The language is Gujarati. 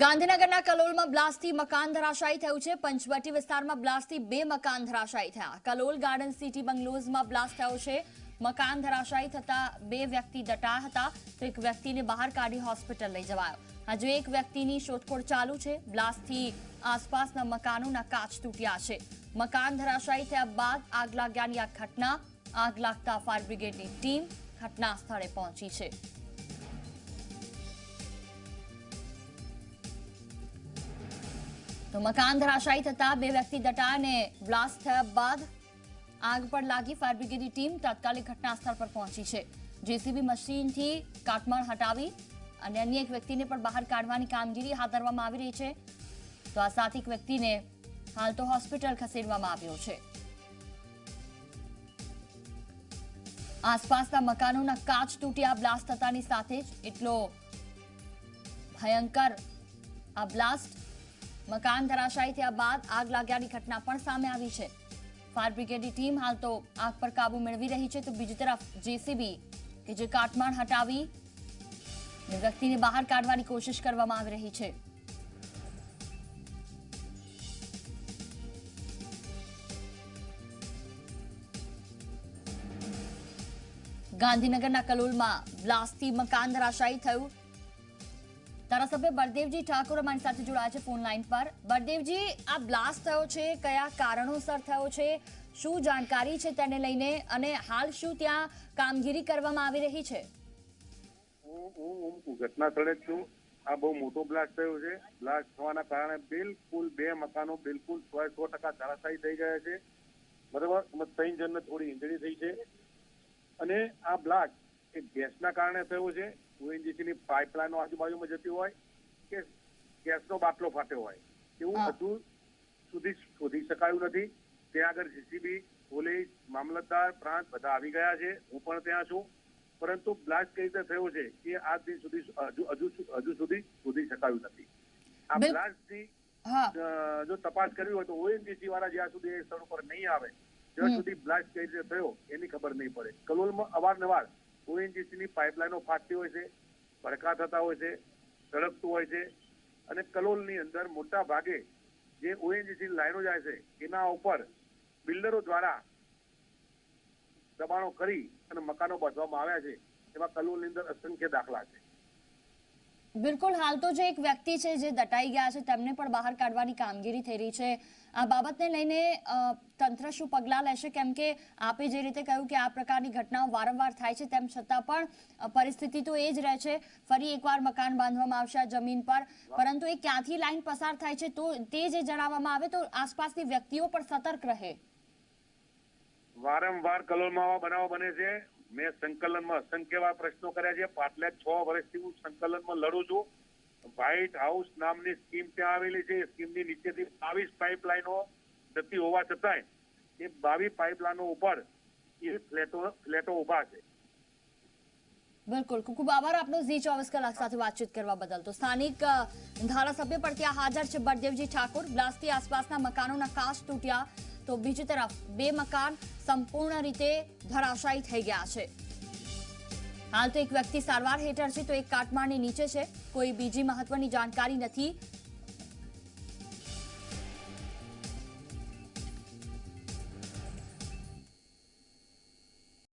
ગાંધીનગરના કલોલમાં બ્લાસ્ટથી મકાન ધરાશાયી થયું છે. પંચવટી વિસ્તારમાં બ્લાસ્ટથી બે મકાન ધરાશાયી થયા. કલોલ ગાર્ડન સિટી બંગલોઝમાં બ્લાસ્ટ થયો છે. મકાન ધરાશાયી થતા બે વ્યક્તિ દટાયા હતા. તો એક વ્યક્તિને બહાર કાઢી હોસ્પિટલ લઈ જવાયો. હજુ એક વ્યક્તિની શોધખોળ ચાલુ છે. બ્લાસ્ટથી આસપાસના મકાનોના કાચ તૂટ્યા છે. મકાન ધરાશાયી થયા બાદ આગ લાગ્યાની આ ઘટના. આગ લાગતા ફાયર બ્રિગેડની ટીમ ઘટના સ્થળે પહોંચી છે. તો મકાન ધરાશાયી થતા બે વ્યક્તિ દટાને અને બ્લાસ્ટ થયા બાદ આગ પર લાગી ફાયર બ્રિગેડની ટીમ તાત્કાલિક ઘટના સ્થળ પર પહોંચી છે. જેસીબી મશીનથી કાટમાળ હટાવી અને અન્ય એક વ્યક્તિને પણ બહાર કાઢવાની કામગીરી હાથ ધરવામાં આવી રહી છે. તો આ સાથે એક વ્યક્તિને હાલ તો હોસ્પિટલ ખસેડવામાં આવ્યો છે. આસપાસના મકાનોના કાચ તૂટ્યા બ્લાસ્ટ થતાની સાથે જ એટલો ભયંકર આ બ્લાસ્ટ મકાન ધરાશાયી થયા બાદ આગ લાગ્યાની ઘટના પણ સામે આવી છે. ફાયર બ્રિગેડની ટીમ હાલ તો આગ પર કાબુ મેળવી રહી છે તો બીજી તરફ જેસીબી કે જે કાટમાળ હટાવી વ્યક્તિને બહાર કાઢવાની કોશિશ કરવામાં આવી રહી છે. ગાંધીનગરના કલોલમાં બ્લાસ્ટથી મકાન ધરાશાયી થયું. ધારાસભ્ય બળદેવજી ઠાકોર અમારી સાથે જોડાયા છે ફોન લાઈન પર. બળદેવજી, આ બ્લાસ્ટ થયો છે, કયા કારણોસર થયો છે, શું જાણકારી છે તેને લઈને અને હાલ શું ત્યાં કામગીરી કરવામાં આવી રહી છે? હું છું. આ બહુ મોટો બ્લાસ્ટ થયો છે. બ્લાસ્ટ થવાના કારણે બિલકુલ બે મકાનો બિલકુલ સો સો ટકા ધરાશાયી થઈ ગયા છે. બરાબર? ત્રણ જણને થોડી ઇન્જરી થઈ છે. અને આ બ્લાસ્ટ એ ગેસના કારણે થયો છે. ઓએનજીસીની આજુબાજુમાં જતી હોય કે ગેસનો બાટલો ફાટ્યો હોય. એવું બધું સુધી શોધી શકાયું નથી. ત્યાં આગળ જીસીબી પોલીસ મામલતદાર પ્રાંત બધા આવી ગયા છે. હું પણ ત્યાં છું. પરંતુ બ્લાસ્ટ કઈ રીતે થયો છે એ આજ દિન સુધી હજુ હજુ હજુ સુધી શોધી શકાયું નથી. આ બિલ- બ્લાસ્ટથી જો તપાસ કરવી હોય તો ઓએનજીસી વાળા જ્યાં સુધી એ સ્થળ ઉપર નહીં આવે ત્યાં સુધી બ્લાસ્ટ કઈ રીતે થયો એની ખબર નહીં પડે. કલોલમાં અવારનવાર ઓએનજીસી ની પાઇપલાઇનો ફાટતી હોય છે, ભડકા થતા હોય છે, સળગતું હોય છે અને કલોલની અંદર મોટા ભાગે જે ઓએનજીસી લાઈનો જાય છે, એના ઉપર બિલ્ડરો દ્વારા દબાણો કરી અને મકાનો બાંધવામાં આવ્યા છે. એમાં કલોલની અંદર અસંખ્ય દાખલા છે. બિલકુલ, હાલ તો જે એક વ્યક્તિ છે જે દટાઈ ગયા છે, તેમને પણ બહાર કાઢવાની કામગીરી થઈ રહી છે. આ બાબતને લઈને તંત્ર શું પગલાં લેશે? કેમ કે આપે જે રીતે કહ્યું કે આ પ્રકારની ઘટનાઓ વારંવાર થાય છે, તેમ છતાં પણ પરિસ્થિતિ તો એ જ રહે છે. ફરી એકવાર મકાન બાંધવામાં આવશે આ જમીન પર. પરંતુ એ ક્યાંથી લાઈન પસાર થાય છે તો તે જે જણાવવામાં આવે તો આસપાસની વ્યક્તિઓ પણ સતર્ક રહે. વારંવાર કલોલમાં બનાવો બને છે. મેં સંકલનમાં અસંખ્ય પ્રશ્નો કર્યા છે. પાછલા છ વર્ષથી હું સંકલનમાં લડું છું. વ્હાઇટ હાઉસ નામની સ્કીમ ત્યાં આવેલી છે. સ્કીમની નીચેથી બાવીસ પાઇપલાઇનો જતી હોવા છતાંય એ બાવીસ પાઇપલાઇનો ઉપર એ ફ્લેટો ફ્લેટો ઊભા છે. બિલકુલ. ખૂબ આભાર આપનો ઝી ચોવીસ કલાક સાથે વાતચીત કરવા બદલ. તો સ્થાનિક ધારાસભ્ય પણ ત્યાં હાજર છે. બળદેવજી ઠાકોર બ્લાસ્ટથી આસપાસના મકાનોના કાચ તૂટ્યા. તો બીજી તરફ બે મકાન સંપૂર્ણ રીતે ધરાશાયી થઈ ગયા છે. હાલ તો એક વ્યક્તિ સારવાર હેઠળ છે, તો એક કાટમાળની નીચે છે. કોઈ બીજી મહત્વની જાણકારી નથી.